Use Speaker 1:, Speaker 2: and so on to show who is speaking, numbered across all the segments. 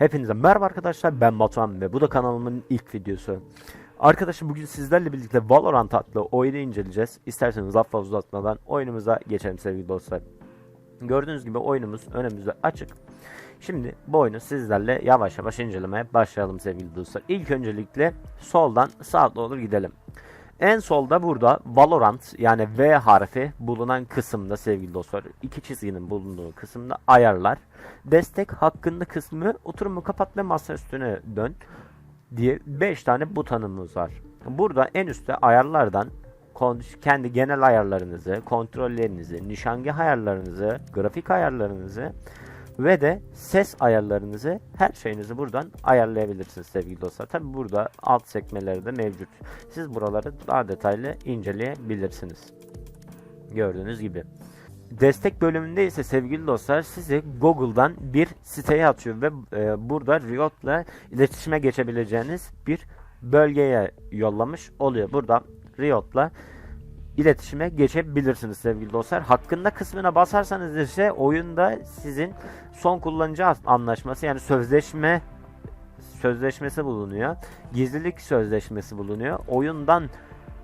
Speaker 1: Hepinize merhaba arkadaşlar ben Batuhan ve bu da kanalımın ilk videosu. Arkadaşım bugün sizlerle birlikte Valorant adlı oyunu inceleyeceğiz. İsterseniz lafla uzatmadan oyunumuza geçelim sevgili dostlar. Gördüğünüz gibi oyunumuz önümüzde açık. Şimdi bu oyunu sizlerle yavaş yavaş incelemeye başlayalım sevgili dostlar. İlk öncelikle soldan sağa doğru gidelim. En solda burada Valorant yani V harfi bulunan kısımda sevgili dostlar iki çizginin bulunduğu kısımda ayarlar. Destek hakkında kısmı oturumu kapat ve masa üstüne dön diye 5 tane butonumuz var. Burada en üstte ayarlardan kendi genel ayarlarınızı, kontrollerinizi, nişangah ayarlarınızı, grafik ayarlarınızı ve de ses ayarlarınızı her şeyinizi buradan ayarlayabilirsiniz sevgili dostlar. Tabi burada alt sekmeleri de mevcut. Siz buraları daha detaylı inceleyebilirsiniz. Gördüğünüz gibi. Destek bölümünde ise sevgili dostlar sizi Google'dan bir siteye atıyor ve e, burada Riot'la iletişime geçebileceğiniz bir bölgeye yollamış oluyor. Burada Riot'la iletişime geçebilirsiniz sevgili dostlar. Hakkında kısmına basarsanız ise oyunda sizin son kullanıcı anlaşması yani sözleşme sözleşmesi bulunuyor. Gizlilik sözleşmesi bulunuyor. Oyundan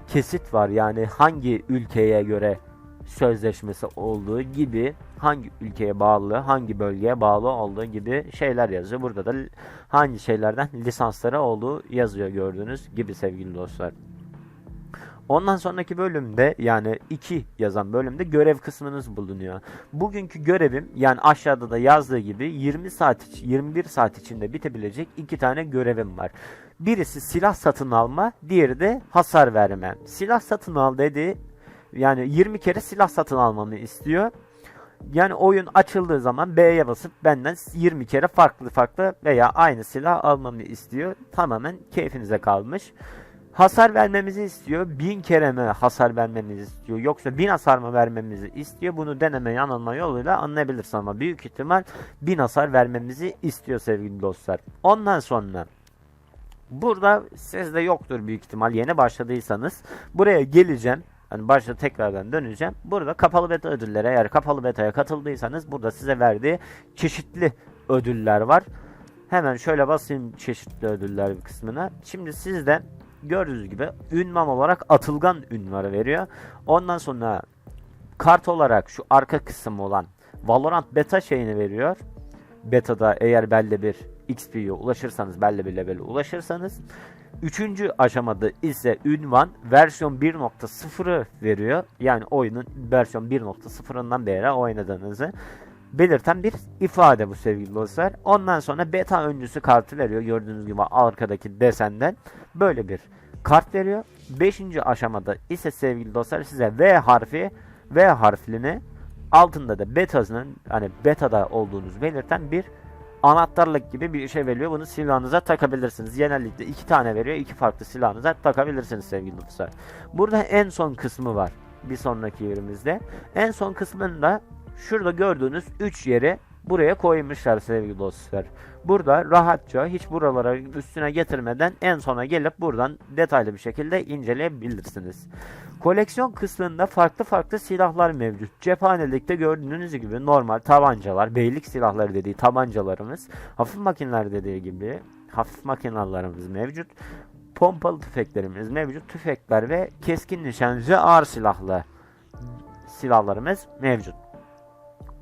Speaker 1: kesit var yani hangi ülkeye göre sözleşmesi olduğu gibi hangi ülkeye bağlı, hangi bölgeye bağlı olduğu gibi şeyler yazıyor. Burada da hangi şeylerden lisansları olduğu yazıyor gördüğünüz gibi sevgili dostlar. Ondan sonraki bölümde yani 2 yazan bölümde görev kısmınız bulunuyor. Bugünkü görevim yani aşağıda da yazdığı gibi 20 saat 21 saat içinde bitebilecek iki tane görevim var. Birisi silah satın alma, diğeri de hasar verme. Silah satın al dedi yani 20 kere silah satın almamı istiyor. Yani oyun açıldığı zaman B'ye basıp benden 20 kere farklı farklı veya aynı silah almamı istiyor. Tamamen keyfinize kalmış. Hasar vermemizi istiyor. 1000 kere mi hasar vermemizi istiyor yoksa 1000 hasar mı vermemizi istiyor. Bunu deneme yanılma yoluyla anlayabilirsin ama büyük ihtimal 1000 hasar vermemizi istiyor sevgili dostlar. Ondan sonra burada sizde yoktur büyük ihtimal yeni başladıysanız buraya geleceğim. Hani başta tekrardan döneceğim. Burada kapalı beta ödülleri eğer kapalı beta'ya katıldıysanız burada size verdiği çeşitli ödüller var. Hemen şöyle basayım çeşitli ödüller kısmına. Şimdi sizden gördüğünüz gibi ünvan olarak atılgan ünvanı veriyor. Ondan sonra kart olarak şu arka kısım olan Valorant beta şeyini veriyor. Beta'da eğer belli bir XP'ye ulaşırsanız belli bir level'e ulaşırsanız Üçüncü aşamada ise ünvan versiyon 1.0'ı veriyor. Yani oyunun versiyon 1.0'ından beri oynadığınızı belirten bir ifade bu sevgili dostlar. Ondan sonra beta öncüsü kartı veriyor. Gördüğünüz gibi arkadaki desenden böyle bir kart veriyor. Beşinci aşamada ise sevgili dostlar size V harfi V harfini altında da betasının hani betada olduğunuz belirten bir anahtarlık gibi bir şey veriyor. Bunu silahınıza takabilirsiniz. Genellikle iki tane veriyor. iki farklı silahınıza takabilirsiniz sevgili dostlar. Burada en son kısmı var. Bir sonraki yerimizde. En son kısmında şurada gördüğünüz 3 yeri buraya koymuşlar sevgili dostlar. Burada rahatça hiç buralara üstüne getirmeden en sona gelip buradan detaylı bir şekilde inceleyebilirsiniz. Koleksiyon kısmında farklı farklı silahlar mevcut. Cephanelikte gördüğünüz gibi normal tabancalar, beylik silahları dediği tabancalarımız, hafif makineler dediği gibi hafif makinelerimiz mevcut. Pompalı tüfeklerimiz mevcut. Tüfekler ve keskin nişancı ağır silahlı silahlarımız mevcut.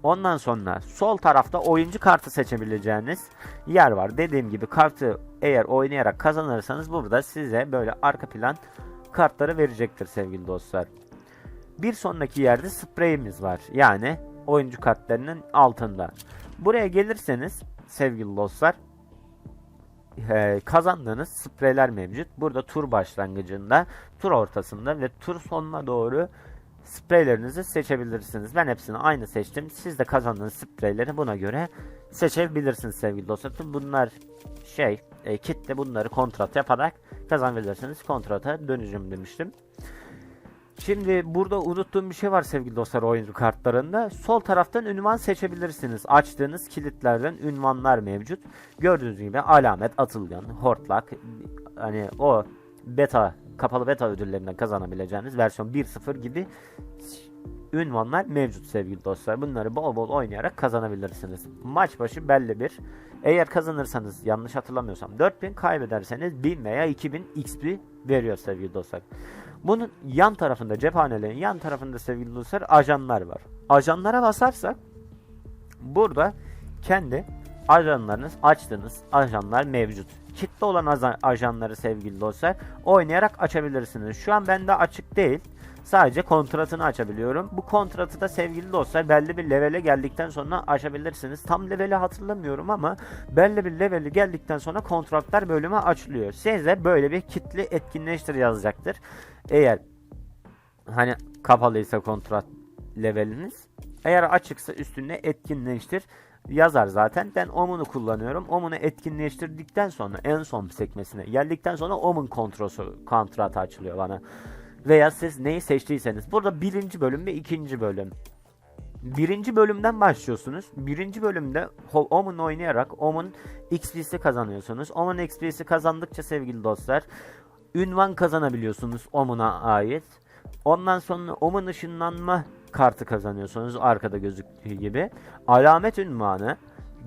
Speaker 1: Ondan sonra sol tarafta oyuncu kartı seçebileceğiniz yer var. Dediğim gibi kartı eğer oynayarak kazanırsanız burada size böyle arka plan kartları verecektir sevgili dostlar. Bir sonraki yerde spreyimiz var. Yani oyuncu kartlarının altında. Buraya gelirseniz sevgili dostlar e, kazandığınız spreyler mevcut. Burada tur başlangıcında, tur ortasında ve tur sonuna doğru spreylerinizi seçebilirsiniz. Ben hepsini aynı seçtim. Siz de kazandığınız spreyleri buna göre seçebilirsiniz sevgili dostlar. Bunlar şey, e, kitle bunları kontrat yaparak kazanabilirsiniz. Kontrata döneceğim demiştim. Şimdi burada unuttuğum bir şey var sevgili dostlar oyuncu kartlarında. Sol taraftan ünvan seçebilirsiniz. Açtığınız kilitlerden ünvanlar mevcut. Gördüğünüz gibi alamet, atılgan, hortlak, hani o beta kapalı beta ödüllerinden kazanabileceğiniz versiyon 1.0 gibi ünvanlar mevcut sevgili dostlar. Bunları bol bol oynayarak kazanabilirsiniz. Maç başı belli bir Eğer kazanırsanız yanlış hatırlamıyorsam 4000 kaybederseniz 1000 veya 2000 XP veriyor sevgili dostlar. Bunun yan tarafında cephanelerin yan tarafında sevgili dostlar ajanlar var. Ajanlara basarsak burada kendi ajanlarınız açtığınız ajanlar mevcut. Kitle olan ajanları sevgili dostlar oynayarak açabilirsiniz. Şu an bende açık değil. Sadece kontratını açabiliyorum. Bu kontratı da sevgili dostlar belli bir levele geldikten sonra açabilirsiniz. Tam leveli hatırlamıyorum ama belli bir leveli geldikten sonra kontratlar bölümü açılıyor. Size böyle bir kitle etkinleştir yazacaktır. Eğer hani kapalıysa kontrat leveliniz eğer açıksa üstünde etkinleştir yazar zaten. Ben Omen'u kullanıyorum. Omen'u etkinleştirdikten sonra en son sekmesine geldikten sonra Omen kontrosu kontratı açılıyor bana. Veya siz neyi seçtiyseniz. Burada birinci bölüm ve ikinci bölüm. Birinci bölümden başlıyorsunuz. Birinci bölümde Omen oynayarak Omen XP'si kazanıyorsunuz. Omen XP'si kazandıkça sevgili dostlar ünvan kazanabiliyorsunuz Omen'a ait. Ondan sonra Omen ışınlanma kartı kazanıyorsunuz arkada gözüktüğü gibi. Alamet ünvanı,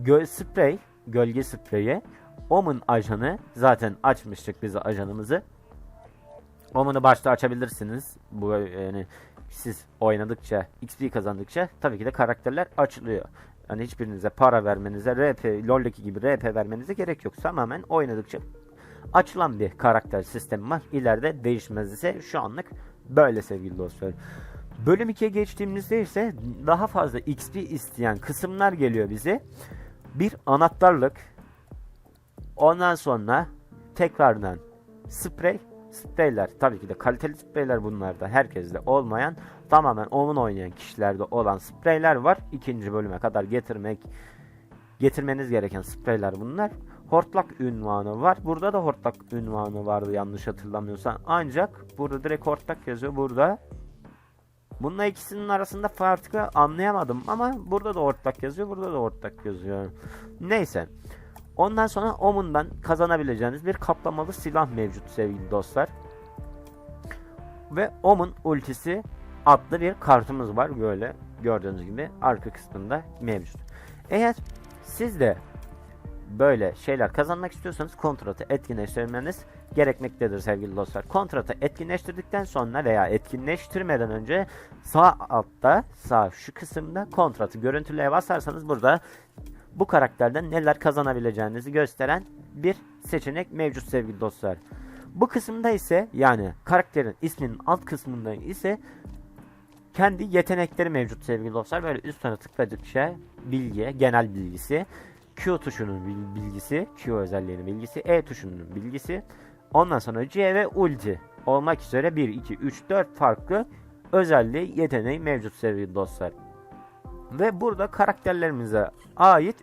Speaker 1: gö sprey, gölge spreyi, Omen ajanı zaten açmıştık biz ajanımızı. Omen'ı başta açabilirsiniz. Bu yani siz oynadıkça, XP kazandıkça tabii ki de karakterler açılıyor. Yani hiçbirinize para vermenize, RP, LoL'deki gibi RP vermenize gerek yok. Tamamen oynadıkça açılan bir karakter sistemi var. İleride değişmez ise şu anlık böyle sevgili dostlar. Bölüm 2'ye geçtiğimizde ise daha fazla XP isteyen kısımlar geliyor bize. Bir anahtarlık. Ondan sonra tekrardan sprey. Spreyler tabii ki de kaliteli spreyler bunlarda herkeste olmayan tamamen onun oynayan kişilerde olan spreyler var. İkinci bölüme kadar getirmek getirmeniz gereken spreyler bunlar. Hortlak ünvanı var. Burada da hortlak ünvanı vardı yanlış hatırlamıyorsam. Ancak burada direkt hortlak yazıyor. Burada Bununla ikisinin arasında farkı anlayamadım ama burada da ortak yazıyor, burada da ortak yazıyor. Neyse. Ondan sonra Omen'dan kazanabileceğiniz bir kaplamalı silah mevcut sevgili dostlar. Ve Omen ultisi adlı bir kartımız var böyle gördüğünüz gibi arka kısmında mevcut. Eğer siz de böyle şeyler kazanmak istiyorsanız kontratı etkinleştirmeniz gerekmektedir sevgili dostlar. Kontratı etkinleştirdikten sonra veya etkinleştirmeden önce sağ altta sağ şu kısımda kontratı görüntüleye basarsanız burada bu karakterden neler kazanabileceğinizi gösteren bir seçenek mevcut sevgili dostlar. Bu kısımda ise yani karakterin isminin alt kısmında ise kendi yetenekleri mevcut sevgili dostlar. Böyle üstüne tıkladıkça bilgi, genel bilgisi, Q tuşunun bil- bilgisi, Q özelliğinin bilgisi, E tuşunun bilgisi, ondan sonra C ve ulti olmak üzere 1, 2, 3, 4 farklı özelliği, yeteneği mevcut sevgili dostlar. Ve burada karakterlerimize ait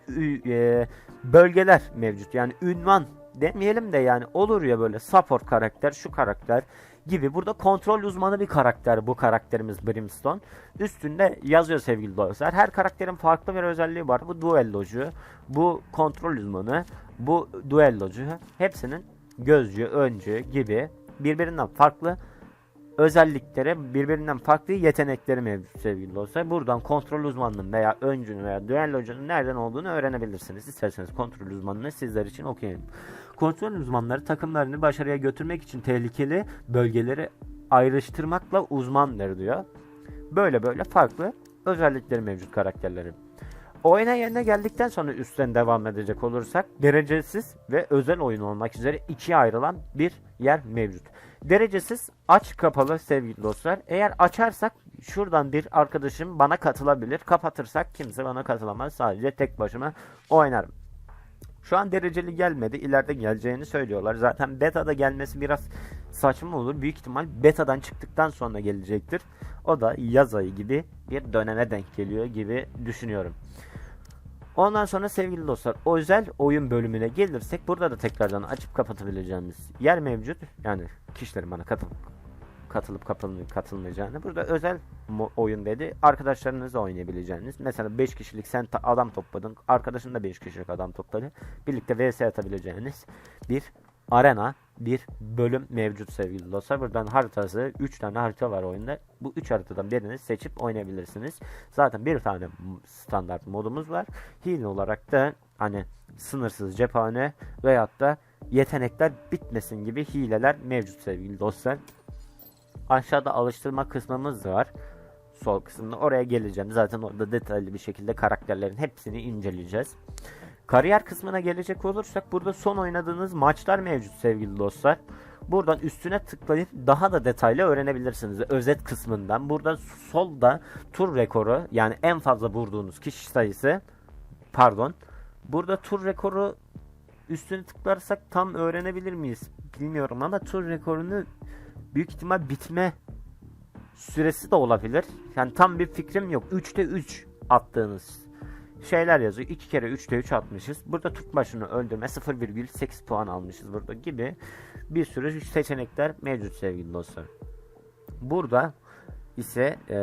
Speaker 1: e, bölgeler mevcut. Yani ünvan demeyelim de yani olur ya böyle support karakter, şu karakter gibi. Burada kontrol uzmanı bir karakter bu karakterimiz Brimstone. Üstünde yazıyor sevgili dostlar. Her karakterin farklı bir özelliği var. Bu duellocu, bu kontrol uzmanı, bu duellocu. Hepsinin gözcü, öncü gibi birbirinden farklı özellikleri, birbirinden farklı yetenekleri mevcut sevgili dostlar. Buradan kontrol uzmanının veya öncünün veya düellocunun nereden olduğunu öğrenebilirsiniz. İsterseniz kontrol uzmanını sizler için okuyayım. Kontrol uzmanları takımlarını başarıya götürmek için tehlikeli bölgeleri ayrıştırmakla uzmandır diyor. Böyle böyle farklı özellikleri mevcut karakterlerin. Oyuna yerine geldikten sonra üstten devam edecek olursak derecesiz ve özel oyun olmak üzere ikiye ayrılan bir yer mevcut. Derecesiz aç kapalı sevgili dostlar. Eğer açarsak şuradan bir arkadaşım bana katılabilir. Kapatırsak kimse bana katılamaz. Sadece tek başıma oynarım. Şu an dereceli gelmedi. İleride geleceğini söylüyorlar. Zaten beta'da gelmesi biraz saçma olur. Büyük ihtimal beta'dan çıktıktan sonra gelecektir. O da yaz ayı gibi bir döneme denk geliyor gibi düşünüyorum. Ondan sonra sevgili dostlar özel oyun bölümüne gelirsek burada da tekrardan açıp kapatabileceğimiz yer mevcut. Yani kişilerin bana katılıp katılıp katılmayacağını. Burada özel oyun dedi. Arkadaşlarınızla oynayabileceğiniz. Mesela 5 kişilik sen adam topladın. Arkadaşın da 5 kişilik adam topladı. Birlikte vs atabileceğiniz bir arena, bir bölüm mevcut sevgili dostlar. Buradan haritası 3 tane harita var oyunda. Bu 3 haritadan birini seçip oynayabilirsiniz. Zaten bir tane standart modumuz var. Hile olarak da hani sınırsız cephane veyahut da yetenekler bitmesin gibi hileler mevcut sevgili dostlar. Aşağıda alıştırma kısmımız var. Sol kısımda oraya geleceğim. Zaten orada detaylı bir şekilde karakterlerin hepsini inceleyeceğiz. Kariyer kısmına gelecek olursak burada son oynadığınız maçlar mevcut sevgili dostlar. Buradan üstüne tıklayıp daha da detaylı öğrenebilirsiniz. Özet kısmından. Buradan solda tur rekoru yani en fazla vurduğunuz kişi sayısı pardon. Burada tur rekoru üstüne tıklarsak tam öğrenebilir miyiz? Bilmiyorum ama tur rekorunu büyük ihtimal bitme süresi de olabilir. Yani tam bir fikrim yok. 3'te 3 attığınız şeyler yazıyor. 2 kere 3'te 3 atmışız. Burada Türk başını öldürme 0,8 puan almışız burada gibi bir sürü seçenekler mevcut sevgili dostlar. Burada ise e,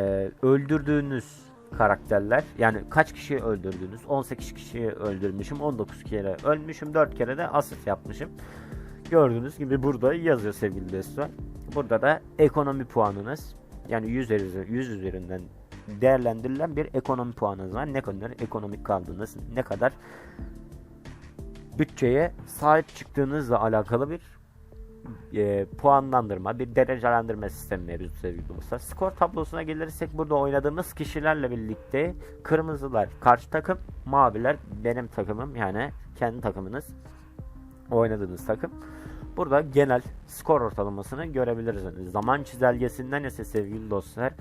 Speaker 1: öldürdüğünüz karakterler yani kaç kişiyi öldürdünüz 18 kişiyi öldürmüşüm 19 kere ölmüşüm 4 kere de asist yapmışım gördüğünüz gibi burada yazıyor sevgili dostlar burada da ekonomi puanınız yani 100, üzeri- 100 üzerinden değerlendirilen bir ekonomi puanınız var ne kadar ekonomik kaldınız ne kadar bütçeye sahip çıktığınızla alakalı bir e, puanlandırma, bir derecelendirme sistemi mevcut sevgili dostlar. Skor tablosuna gelirsek burada oynadığımız kişilerle birlikte kırmızılar karşı takım, maviler benim takımım yani kendi takımınız oynadığınız takım. Burada genel skor ortalamasını görebilirsiniz. Zaman çizelgesinden ise sevgili dostlar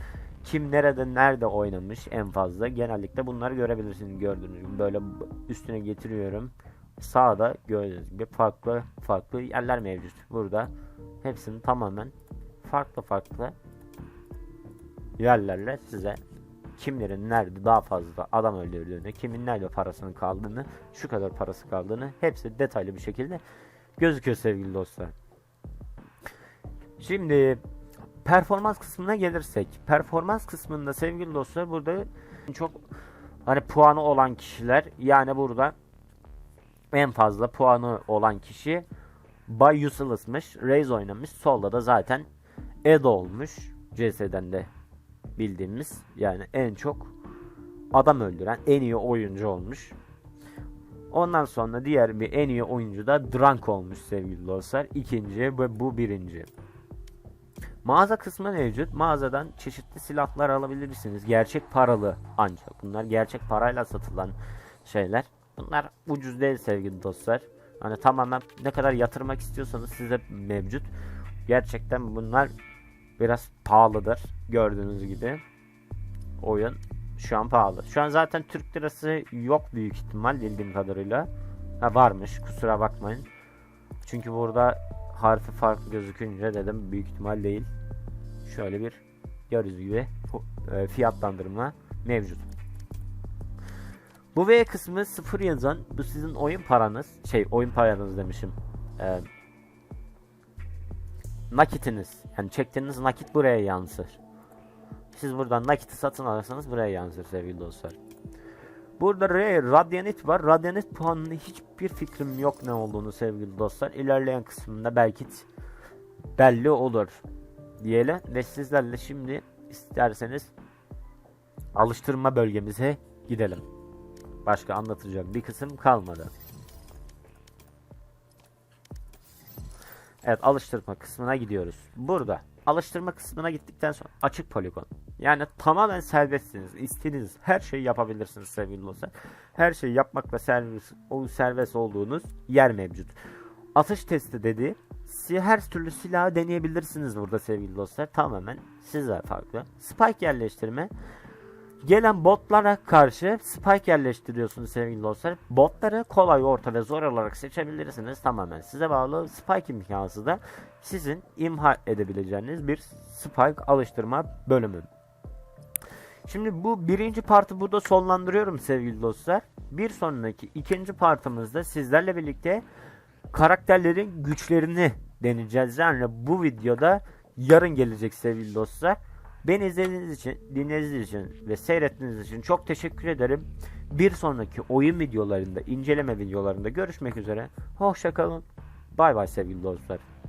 Speaker 1: kim nerede nerede oynamış en fazla genellikle bunları görebilirsiniz gördüğünüz gibi böyle üstüne getiriyorum sağda gördüğünüz gibi farklı farklı yerler mevcut. Burada hepsini tamamen farklı farklı yerlerle size kimlerin nerede daha fazla adam öldürdüğünü, kimin nerede parasının kaldığını, şu kadar parası kaldığını hepsi detaylı bir şekilde gözüküyor sevgili dostlar. Şimdi performans kısmına gelirsek, performans kısmında sevgili dostlar burada çok hani puanı olan kişiler yani burada en fazla puanı olan kişi Bay Useless'mış. Raze oynamış. Solda da zaten Edo olmuş. CS'den de bildiğimiz yani en çok adam öldüren en iyi oyuncu olmuş. Ondan sonra diğer bir en iyi oyuncu da Drunk olmuş sevgili dostlar. İkinci ve bu birinci. Mağaza kısmı mevcut. Mağazadan çeşitli silahlar alabilirsiniz. Gerçek paralı ancak. Bunlar gerçek parayla satılan şeyler. Bunlar ucuz değil sevgili dostlar. Hani tamamen ne kadar yatırmak istiyorsanız size mevcut. Gerçekten bunlar biraz pahalıdır. Gördüğünüz gibi. Oyun şu an pahalı. Şu an zaten Türk lirası yok büyük ihtimal bildiğim kadarıyla. Ha varmış kusura bakmayın. Çünkü burada harfi farklı gözükünce dedim büyük ihtimal değil. Şöyle bir gördüğünüz gibi e, fiyatlandırma mevcut. Bu V kısmı sıfır yazan bu sizin oyun paranız şey oyun paranız demişim. Ee, nakitiniz yani çektiğiniz nakit buraya yansır. Siz buradan nakiti satın alırsanız buraya yansır sevgili dostlar. Burada R, Radyanit var. Radyanit puanını hiçbir fikrim yok ne olduğunu sevgili dostlar. İlerleyen kısmında belki belli olur diyelim ve sizlerle şimdi isterseniz alıştırma bölgemize gidelim. Başka anlatacağım bir kısım kalmadı. Evet alıştırma kısmına gidiyoruz. Burada alıştırma kısmına gittikten sonra açık poligon. Yani tamamen serbestsiniz. İstediğiniz her şeyi yapabilirsiniz sevgili dostlar. Her şeyi yapmakla serbest, o serbest olduğunuz yer mevcut. Atış testi dedi. Her türlü silahı deneyebilirsiniz burada sevgili dostlar. Tamamen size farklı. Spike yerleştirme. Gelen botlara karşı spike yerleştiriyorsunuz sevgili dostlar. Botları kolay, orta ve zor olarak seçebilirsiniz. Tamamen size bağlı. Spike imkanı da sizin imha edebileceğiniz bir spike alıştırma bölümü. Şimdi bu birinci partı burada sonlandırıyorum sevgili dostlar. Bir sonraki ikinci partımızda sizlerle birlikte karakterlerin güçlerini deneyeceğiz. Yani bu videoda yarın gelecek sevgili dostlar. Beni izlediğiniz için, dinlediğiniz için ve seyrettiğiniz için çok teşekkür ederim. Bir sonraki oyun videolarında, inceleme videolarında görüşmek üzere. Hoşçakalın. Bay bay sevgili dostlar.